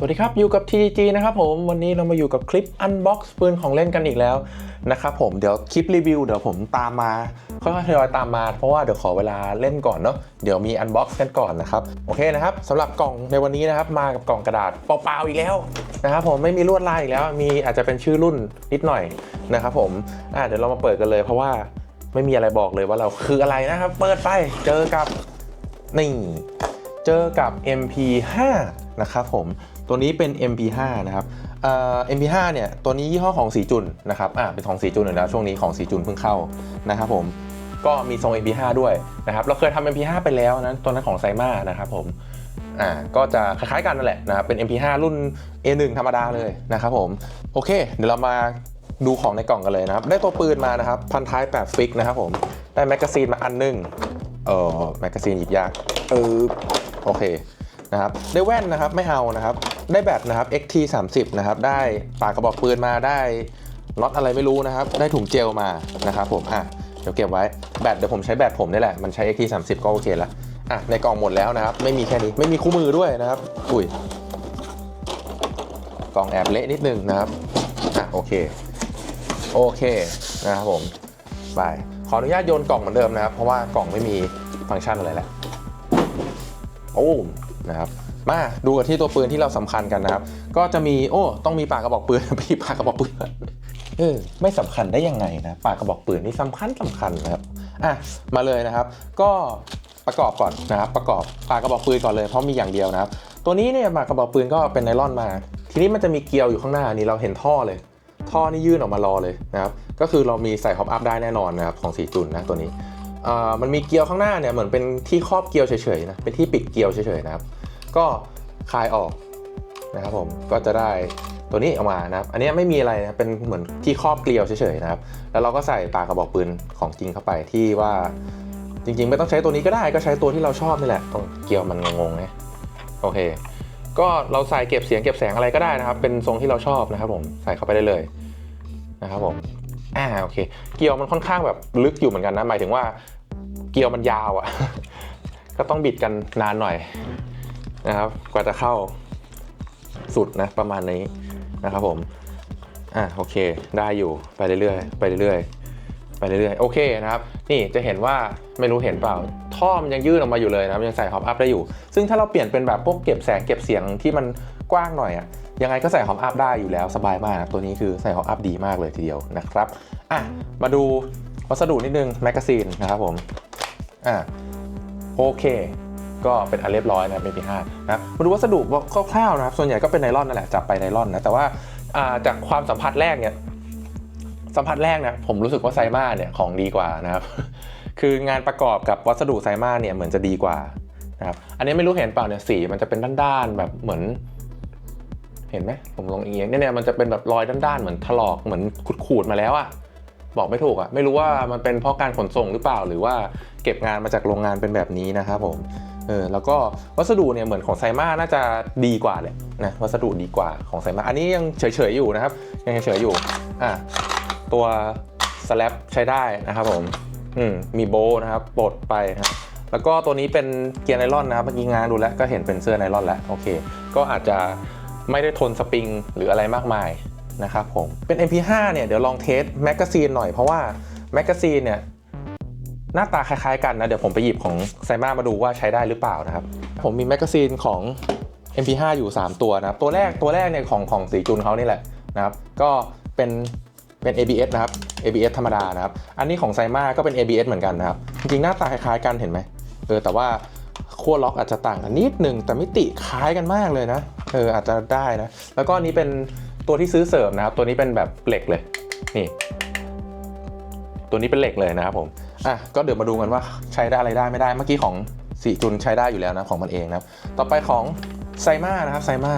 สวัสดีครับ อยู่กับ TG นะครับผม วันนี้เรามาอยู่กับคลิป Unbox ปืนของเล่นกันอีกแล้วนะครับผมเดี๋ยวคลิปรีวิวเดี๋ยวผมตามมาค่อยๆทยอยตามมา เพราะว่าเดี๋ยวขอเวลาเล่นก่อนเนาะเดี๋ยวมี Unbox กันก่อนนะครับ โอเคนะครับสำหรับกล่องในวันนี้นะครับ มากับกล่องกระดาษเปล่าๆอีกแล้วนะครับผมไม่มีลวดลายอีกแล้ว มีอาจจะเป็นชื่อรุ่นนิดหน่อยนะครับผมอะเดี๋ยวเรามาเปิดกันเลย เพราะว่าไม่มีอะไรบอกเลยว่าเราคืออะไรนะครับ เปิดไปเจอกับนี่เจอกับ MP5 นะครับผม ตัวนี้เป็น MP5 นะครับเอ่อ MP5 เนี่ยตัวนี้ยี่ห้อของสีจุนนะครับอ่าเป็นของสีจุนอยู่แล้วช่วงนี้ของสีจุนเพิ่งเข้านะครับผมก็มีทรง MP5 ด้วยนะครับเราเคยทำ MP5 ไปแล้วนะตัวนั้นของไซมานะครับผมอ่าก็จะคล้ายๆกันนั่นแหละนะครับเป็น MP5 รุ่น A1 ธรรมดาเลยนะครับผมโอเค เดี๋ยวเรามาดูของในกล่องกันเลยนะครับ ได้ตัวปืนมานะครับพันท้าย8ฟิกนะครับผมได้แมกกาซีนมาอันหนึงเออแมกกาซีนหยิบยากเออโอเค นะครับได้แว่นนะครับไม่เอานะครับ ได้แบตนะครับ XT 30นะครับได้ปากกระบอกปืนมาได้น็อตอะไรไม่รู้นะครับ ได้ถุงเจลมานะครับผมอะเดี๋ยวเก็บไว้แบตเดี๋ยวผมใช้แบตผมนี่แหละมันใช้ XT 30ก็โอเคละอะในกล่องหมดแล้วนะครับ ไม่มีแค่นี้ไม่มีคู่มือด้วยนะครับอุ้ยกล่องแอบเละนิดนึงนะครับอะโอเคโอเคนะครับผมไปขออนุญาตโยนกล่องเหมือนเดิมนะครับ เพราะว่ากล่องไม่มีฟังก์ชันอะไรแล้วโอ้ นะครับมาดูกันที่ตัวปืนที่เราสำคัญกันนะครับ ก็จะมีโอ้ต้องมีปากกระบอกปืนพี่ปากกระบอกปืนเออไม่สำคัญได้ยังไงนะปากกระบอกปืนนี่สำคัญสำคัญนะครับอะมาเลยนะครับ ก็ประกอบก่อนนะครับประกอบปากกระบอกปืนก่อนเลยเพราะมีอย่างเดียวนะครับ ตัวนี้เนี่ยปากกระบอกปืนก็เป็นไนลอนมา ทีนี้มันจะมีเกลียวอยู่ข้างหน้านี่เราเห็นท่อเลย ท่อนี่ยื่นออกมารอเลยนะครับก็คือเรามีใส่ฮอปอัพได้แน่นอนนะครับของสีจุนนะตัวนี้ มันมีเกลียวข้างหน้าเนี่ยเหมือนเป็นที่ครอบเกลียวเฉยๆนะเป็นที่ปิดเกลียวเฉยๆนะครับ ก็คลายออกนะครับผมก็จะได้ตัวนี้ออกมานะครับ อันนี้ไม่มีอะไรนะเป็นเหมือนที่ครอบเกลียวเฉยๆนะครับ แล้วเราก็ใส่ปากกระบอกปืนของจริงเข้าไปที่ว่าจริงๆ ไม่ต้องใช้ตัวนี้ก็ได้ก็ใช้ตัวที่เราชอบนี่แหละตรงเกลียวมันงงๆไงโอเค ก็เราใส่เก็บเสียงเก็บแสงอะไรก็ได้นะครับ เป็นทรงที่เราชอบนะครับผมใส่เข้าไปได้เลยนะครับผมอ่าโอเค เกลียวมันค่อนข้างแบบลึกอยู่เหมือนกันนะหมายถึงว่า เกลียวมันยาวอะ่ะ ก็ต้องบิดกันนานหน่อยนะครับ กว่าจะเข้าสุดนะประมาณนี้นะครับผม อะโอเค ได้อยู่ไปเรื่อยๆไปเรื่อยๆไปเรื่อยๆโอเคนะครับ นี่จะเห็นว่าไม่รู้เห็นเปล่า ท่อมันยังยื่นออกมาอยู่เลยนะครับยังใส่ฮอปอัพได้อยู่ ซึ่งถ้าเราเปลี่ยนเป็นแบบพวกเก็บแสงเก็บเสียงที่มันกว้างหน่อยอะยังไงก็ใส่ฮอปอัพได้อยู่แล้วสบายมากนะตัวนี้คือใส่ฮอปอัพดีมากเลยทีเดียวนะครับ อะ มาดูวัสดุนิดนึงแมกกาซีนนะครับผม อ่าโอเค ก็เป็นอันเรียบร้อยนะครับ MP5 นะมาดูวัสดุคร่าวๆนะครับ ส่วนใหญ่ก็เป็นไนลอนนั่นแหละ จับไปไนลอนนะ แต่ว่าจากความสัมผัสแรกเนี่ย สัมผัสแรกนี่ยผมรู้สึกว่าไซมาเนี่ยของดีกว่านะครับ คืองานประกอบกับวัสดุไซมาเนี่ยเหมือนจะดีกว่านะครับ อันนี้ไม่รู้เห็นเปล่าเนี่ยสีมันจะเป็นด้านๆแบบเหมือน เห็นไหมผมลงเอียงเนี่ยเนี่ยมันจะเป็นแบบรอยด้านๆเหมือนถลอกเหมือนขูดๆมาแล้วอะ บอกไม่ถูกอะไม่รู้ว่ามันเป็นเพราะการขนส่งหรือเปล่า หรือว่าเก็บงานมาจากโรงงานเป็นแบบนี้นะครับผมเออแล้วก็วัสดุเนี่ยเหมือนของไซมาน่าจะดีกว่าเลยนะวัสดุดีกว่าของไซมาอันนี้ยังเฉยๆอยู่นะครับ ยังเฉยๆอยู่อะตัวสแลบใช้ได้นะครับผมอืมมีโบนะครับปลดไปนะครับแล้วก็ตัวนี้เป็นเกียร์ไนลอนนะครับเมื่อกี้งานดูแล้วก็เห็นเป็นเสื้อไนลอนแล้วโอเค ก็อาจจะไม่ได้ทนสปริงหรืออะไรมากมาย นะครับผม เป็น MP5 เนี่ยเดี๋ยวลองเทสแมกกาซีนหน่อยเพราะว่าแมกกาซีนเนี่ยหน้าตาคล้ายๆกันนะ เดี๋ยวผมไปหยิบของไซมามาดูว่าใช้ได้หรือเปล่านะครับ ผมมีแมกกาซีนของ MP5 อยู่ 3 ตัวนะครับ ตัวแรกตัวแรกเนี่ยของของสีจุนเขานี่แหละนะครับ ก็เป็นเป็น ABS นะครับ ABS ธรรมดานะครับ อันนี้ของไซมาก็เป็น ABS เหมือนกันนะครับ จริงๆหน้าตาคล้ายๆกันเห็นไหมเออแต่ว่าขั้วล็อกอาจจะต่างกันนิดหนึ่งแต่มิติคล้ายกันมากเลยนะเอออาจจะได้นะ แล้วก็อันนี้เป็น ตัวที่ซื้อเสริมนะครับ ตัวนี้เป็นแบบเหล็กเลยนี่ ตัวนี้เป็นเหล็กเลยนะครับผมอะก็เดี๋ยวมาดูกันว่าใช้ได้อะไรได้ไม่ได้เมื่อกี้ของสีจุนใช้ได้อยู่แล้วนะของมันเองนะครับ ต่อไปของไซมานะครับไซมา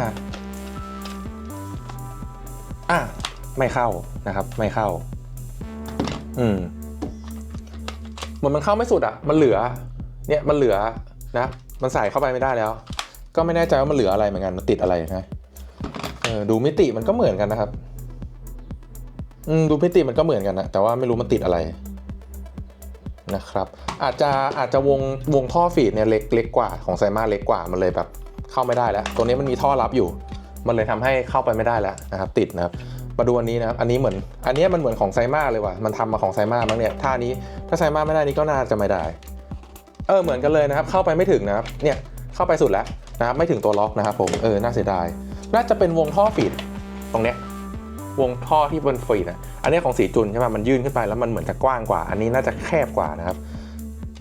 อะไม่เข้านะครับ ไม่เข้า อืมเหมือนมันเข้าไม่สุดอะ มันเหลือ เนี่ยมันเหลือนะ มันใส่เข้าไปไม่ได้แล้ว ก็ไม่แน่ใจว่ามันเหลืออะไรเหมือนกันมันติดอะไรนะ ออดูมิติมันก็เหมือนกันนะครับอืมดูมิติมันก็เหมือนกันนะแต่ว่าไม่รู้มันติดอะไรนะครับ อาจจะอาจจะวงวงท่อฟีดเนี่ยเล็กเล็กกว่าของไซมาเล็กกว่ามันเลยแบบ เข้าไม่ได้แล้ว ตัวนี้มันมีท่อรับอยู่ มันเลยทำให้เข้าไปไม่ได้แล้วนะครับ ติดนะครับมาดูอันนี้นะครับอันนี้เหมือน อันนี้มันเหมือนของไซมาเลยว่ะมันทำมาของไซมามั้งเนี่ยท่านี้ถ้าไซมาไม่ได้นี่ก็น่าจะไม่ได้ เออเหมือนกันเลยนะครับ เข้าไปไม่ถึงนะครับเนี่ยเข้าไปสุดแล้วนะครับไม่ถึงตัวล็อกนะครับผมเออน่าเสียดาย น่าจะเป็นวงท่อฟีดตรงเนี้ยวงท่อที่บนฟีดอะอันนี้ของสีจุนใช่ไหมมันยื่นขึ้นไปแล้วมันเหมือนจะกว้างกว่า อันนี้น่าจะแคบกว่านะครับ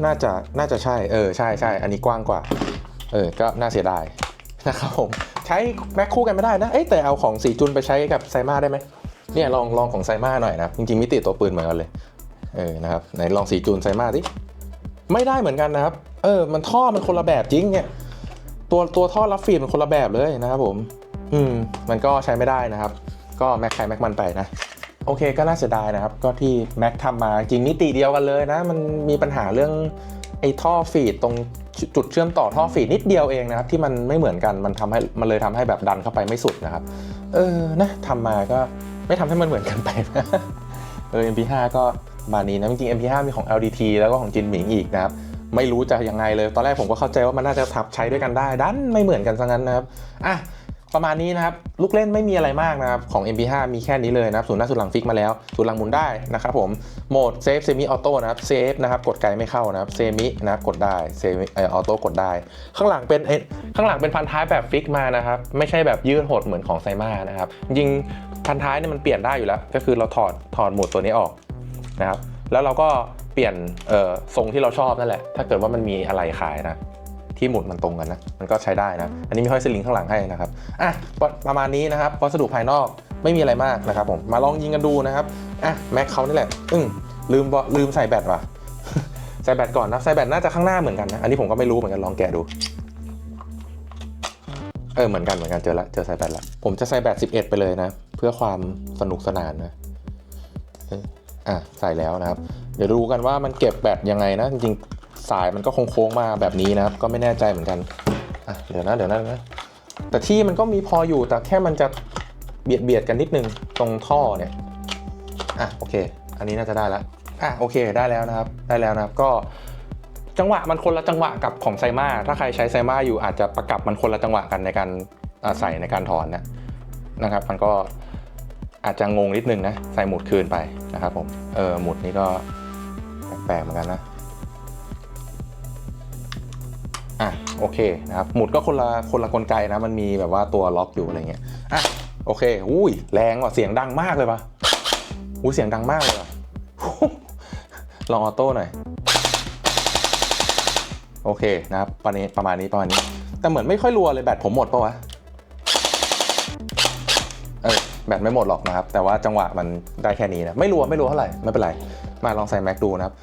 น่าจะน่าจะใช่เออใช่ใช่อันนี้กว้างกว่า เออก็น่าเสียดายนะครับผมใช้แม็กคู่กันไม่ได้นะเอ้ยแต่เอาของสีจุนไปใช้กับไซมาได้ไหมเนี่ยลองลองของไซมาหน่อยนะครับจริงๆมิติตัวปืนเหมือนกันเลยเออนะครับไหนลองสีจูนไซมาสิไม่ได้เหมือนกันนะครับ เออ มันท่อมันคนละแบบจริงเนี่ยตัวตัวท่อรับฟีดมันคนละแบบเลยนะครับผม อืมมันก็ใช้ไม่ได้นะครับ ก็แม็กใครแม็กมันไปนะโอเคก็น่าเสียดายนะครับ ก็ที่แม็กทำมาจริงมิติเดียวกันเลยนะ มันมีปัญหาเรื่องไอ้ท่อฟีดตรงจุดเชื่อมต่อท่อฟีดนิดเดียวเองนะครับ ที่มันไม่เหมือนกันมันทำให้มันเลยทำให้แบบดันเข้าไปไม่สุดนะครับ เออนะทำมาก็ไม่ทำให้มันเหมือนกันไปนะเออ MP5 ก็มานี้นะจริง MP5 มีของ LDT แล้วก็ของจินหมิงอีกนะครับไม่รู้จะยังไงเลย ตอนแรกผมก็เข้าใจว่ามันน่าจะทับใช้ด้วยกันได้ ดันไม่เหมือนกันซะงั้นนะครับอะ ประมาณนี้นะครับ ลูกเล่นไม่มีอะไรมากนะครับ ของ MP5 มีแค่นี้เลยนะครับศูนหน้าศูนหลังฟิกมาแล้วศูนหลังหมุนได้นะครับผมโหมดเซฟเซมิออโต้นะครับเซฟนะครับกดไกลไม่เข้านะครับเซมินะครับกดได้เซมิออโต้กดได้ ข้างหลังเป็นข้างหลังเป็นพันท้ายแบบฟิกมานะครับไม่ใช่แบบยืดหดเหมือนของไซมานะครับจริงพันท้ายเนี่ยมันเปลี่ยนได้อยู่แล้ว ก็คือเราถอดถอดโหมดตัวนี้ออกนะครับแล้วเราก็เปลี่ยนเออทรงที่เราชอบนั่นแหละ ถ้าเกิดว่ามันมีอะไรขายนะ ที่หมุนมันตรงกันนะ มันก็ใช้ได้นะ อันนี้มีห้อยสลิงข้างหลังให้นะครับ อะประประมาณนี้นะครับ วัสดุภายนอกไม่มีอะไรมากนะครับผม มาลองยิงกันดูนะครับ อะ แม็กเขานี่แหละ อืมลืมบลืมใส่แบตว่ะ ใส่แบตก่อนนะ ใส่แบตน่าจะข้างหน้าเหมือนกันนะ อันนี้ผมก็ไม่รู้เหมือนกัน ลองแกะดู เออ เหมือนกัน เหมือนกัน เจอละ เจอใส่แบตละ ผมจะใส่แบต 11 ไปเลยนะ เพื่อความสนุกสนานนะเอออะใส่แล้วนะครับ เดี๋ยวดูกันว่ามันเก็บแบตยังไงนะ จริงๆ สายมันก็โค้งๆมาแบบนี้นะครับ ก็ไม่แน่ใจเหมือนกันอะเดี๋ยวนะเดี๋ยวนะเดี๋ยวนะแต่ที่มันก็มีพออยู่แต่แค่มันจะเบียดเบียดกันนิดนึงตรงท่อเนี่ยอะโอเค อันนี้น่าจะได้แล้วอะโอเคได้แล้วนะครับได้แล้วนะครับก็จังหวะมันคนละจังหวะกับของไซมาถ้าใครใช้ไซมาอยู่อาจจะประกับมันคนละจังหวะกันในการใส่ในการถอนนะนะครับ มันก็อาจจะงงนิดนึงนะใส่หมุดคืนไปนะครับผมเออหมุดนี้ก็แปลกๆเหมือนกันนะ อะโอเคนะครับหมุดก็คนละคนละกลไกนะมันมีแบบว่าตัวล็อกอยู่อะไรเงี้ยอะโอเคอุ้ยแรงว่ะเสียงดังมากเลยปะอุ้ยเสียงดังมากเลยว่ะลองออโต้หน่อยโอเคนะครับประมาณนี้ประมาณนี้ประมาณนี้ แต่เหมือนไม่ค่อยรัวเลยแบตผมหมดปะวะเออแบตไม่หมดหรอกนะครับ แต่ว่าจังหวะมันได้แค่นี้นะไม่รัวไม่รัวเท่าไหร่ไม่เป็นไร มาลองใส่แม็กดูนะครับ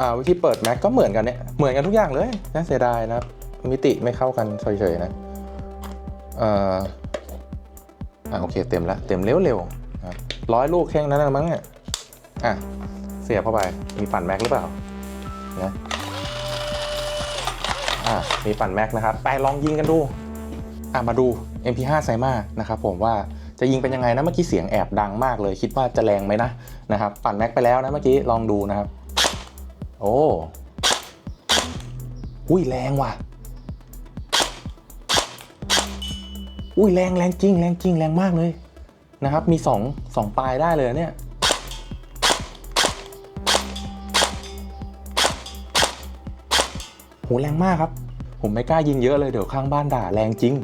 อ่าวิธีเปิดแม็กก็เหมือนกันเนี่ยเหมือนกันทุกอย่างเลยน่าเสียดายนะครับ มิติไม่เข้ากันเฉยๆนะอ่ออ่าโอเคเต็มแล้วเต็มเร็วๆร้อยลูกแค่นั้นนะมั้งเนี่ยอะเสียบเข้าไปมีปั่นแม็กหรือเปล่านะอ่ามีปั่นแม็กนะครับไปลองยิงกันดูอะมาดู MP5 ไซมานะครับผมว่าจะยิงเป็นยังไงนะเมื่อกี้เสียงแอบดังมากเลย คิดว่าจะแรงไหมนะนะครับปั่นแม็กไปแล้วนะเมื่อกี้ลองดูนะครับ โอ้อุ้ยแรงว่ะ อุ้ยแรงแรงจริงแรงจริงแรงมากเลยนะครับ มีสองสองปลายได้เลยเนี่ยโหแรงมากครับ ผมไม่กล้ายิงเยอะเลยเดี๋ยวข้างบ้านด่าแรงจริง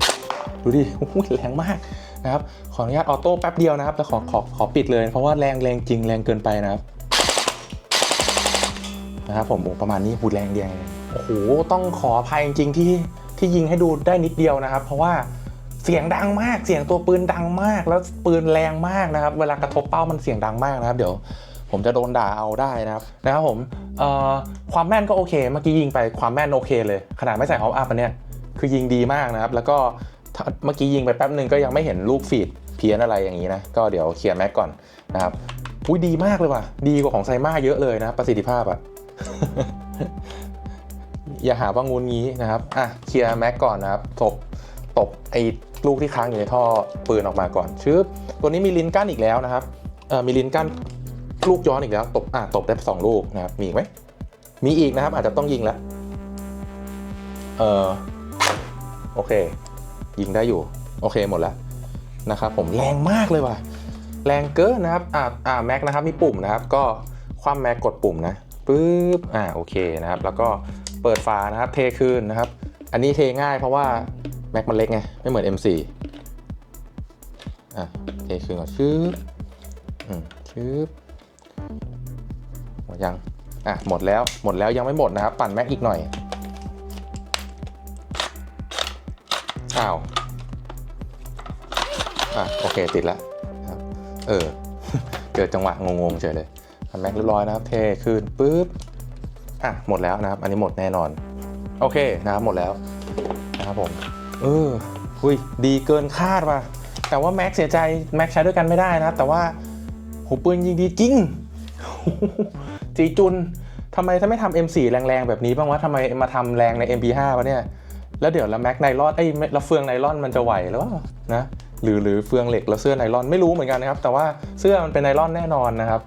ดูดิโอ้โหแรงมากนะครับ ขออนุญาตออโต้แป๊บเดียวนะครับแต่ขอขอขอปิดเลย เพราะว่าแรงแรงจริงแรงเกินไปนะครับนะครับผมประมาณนี้หูแรงเดียวโอ้โหต้องขออภัยจริงๆที่ที่ยิงให้ดูได้นิดเดียวนะครับ เพราะว่า เสียงดังมากเสียงตัวปืนดังมาก แล้วปืนแรงมากนะครับ เวลากระทบเป้ามันเสียงดังมากนะครับ เดี๋ยวผมจะโดนด่าเอาได้นะครับนะครับผมเอ่อความแม่นก็โอเคเมื่อกี้ยิงไปความแม่นโอเคเลย ขนาดไม่ใส่ฮอปอัพอันเนี้ยคือยิงดีมากนะครับ แล้วก็เมื่อกี้ยิงไปแป๊บหนึ่งก็ยังไม่เห็นลูกฟีดเพี้ยนอะไรอย่างนี้นะก็เดี๋ยวเคลียร์แม็กก่อนนะครับอุ้ยดีมากเลยว่ะ ดีกว่าของไซมาเยอะเลยนะประสิทธิภาพอะอย่าหาว่างูงี้นะครับอะเคลียร์แม็กก่อนนะครับตบตบไอ ลูกที่ค้างอยู่ในท่อปืนออกมาก่อนชึบตัวนี้มีลิ้นกั้นอีกแล้วนะครับมีลิ้นกั้นลูกย้อนอีกแล้วตบอะตบได้สองลูกนะครับมีอีกไหมมีอีกนะครับ อาจจะต้องยิงแล้วเออโอเค ยิงได้อยู่ โอเคหมดแล้วนะครับผมแรงมากเลยว่ะแรงเกินนะครับอ่าอ่าแม็กนะครับมีปุ่มนะครับ ก็คว่ำแม็กกดปุ่มนะปึ๊บอ่าโอเคนะครับ แล้วก็เปิดฝานะครับ เทคืนนะครับ อันนี้เทง่ายเพราะว่า แม็กมันเล็กไง ไม่เหมือน M4 อะเทคืนก่อนชืบอืมชืบหมดยัง อะ หมดแล้ว หมดแล้วยังไม่หมดนะครับ ปั่นแม็กอีกหน่อย อ้าว อะ โอเค ติดแล้วนะครับ เออเกิดจังหวะงงๆเฉยเลยทำแม็กเรียบร้อยนะครับ เทคืนปุ๊บ อะ หมดแล้วนะครับ อันนี้หมดแน่นอน โอเคนะครับ หมดแล้วนะครับผม เออหุยดีเกินคาดว่ะ แต่ว่าแม็กเสียใจแม็กใช้ด้วยกันไม่ได้นะ แต่ว่าหูปืนยิงดีจริง จีจุนทำไมถ้าไม่ทำ M4 แรงๆ แบบนี้บ้างวะทำไมมาทำแรงใน MP5 วะเนี่ย แล้วเดี๋ยวแล้วแม็กไนลอนไอ้แล้วเฟืองไนลอนมันจะไหวหรือเปล่านะหรือหรือเฟืองเหล็กแล้วเสื้อไนลอนไม่รู้เหมือนกันนะครับ แต่ว่าเสื้อมันเป็นไนลอนแน่นอนนะครับ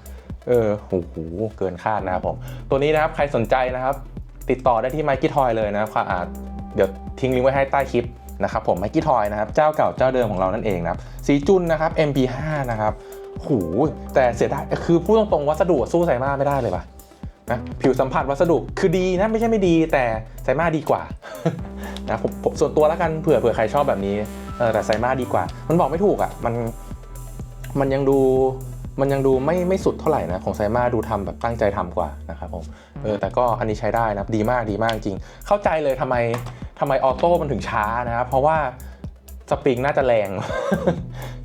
เออโหเกินคาดนะครับผม ตัวนี้นะครับใครสนใจนะครับ ติดต่อได้ที่ไมค์กี้ทอยเลยนะครับ เดี๋ยวทิ้งลิงก์ไว้ให้ใต้คลิปนะครับผมไมค์กี้ทอยนะครับเจ้าเก่าเจ้าเดิมของเรานั่นเองนะครับสีจุนนะครับ MP5 นะครับโหแต่เสียดายคือพูดตรงๆวัสดุสู้ไซมาไม่ได้เลยป่ะนะผิวสัมผัสวัสดุคือดีนะไม่ใช่ไม่ดีแต่ไซมาดีกว่านะผมผมส่วนตัวแล้วกันเผื่อเผื่อใครชอบแบบนี้เออแต่ไซมาดีกว่า มันบอกไม่ถูกอะมันมันยังดูมันยังดูไม่ไม่สุดเท่าไหร่นะ ของไซมาดูทำแบบตั้งใจทำกว่านะครับผมเออแต่ก็อันนี้ใช้ได้นะดีมากดีมากจริง เข้าใจเลยทำไม ทำไมออโต้มันถึงช้านะครับ เพราะว่าสปริงน่าจะแรง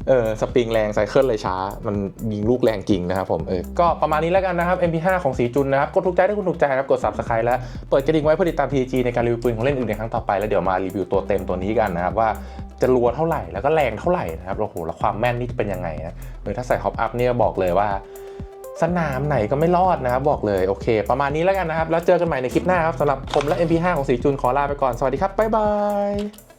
เออสปริงแรงไซเคิลเลยช้า มันยิงลูกแรงจริงนะครับผม เออ ก็ประมาณนี้แล้วกันนะครับ MP5 ของสีจุนนะครับ กดถูกใจถ้าคุณถูกใจนะครับ กด subscribe แล้วเปิดกระดิ่งไว้เพื่อติดตาม PG ในการรีวิวปืนของเล่นอื่นในครั้งต่อไป แล้วเดี๋ยวมารีวิวตัวเต็มตัวนี้กันนะครับว่าจะรัวเท่าไหร่ แล้วก็แรงเท่าไหร่นะครับ โอ้โห แล้วความแม่นนี่จะเป็นยังไงนะเออถ้าใส่ฮอปอัพเนี่ยบอกเลยว่า สนามไหนก็ไม่รอดนะครับ บอกเลยโอเค ประมาณนี้แล้วกันนะครับ แล้วเจอกันใหม่ในคลิปหน้าครับสำหรับผมและ MP5 ของสีจูนขอลาไปก่อน สวัสดีครับบ๊ายบาย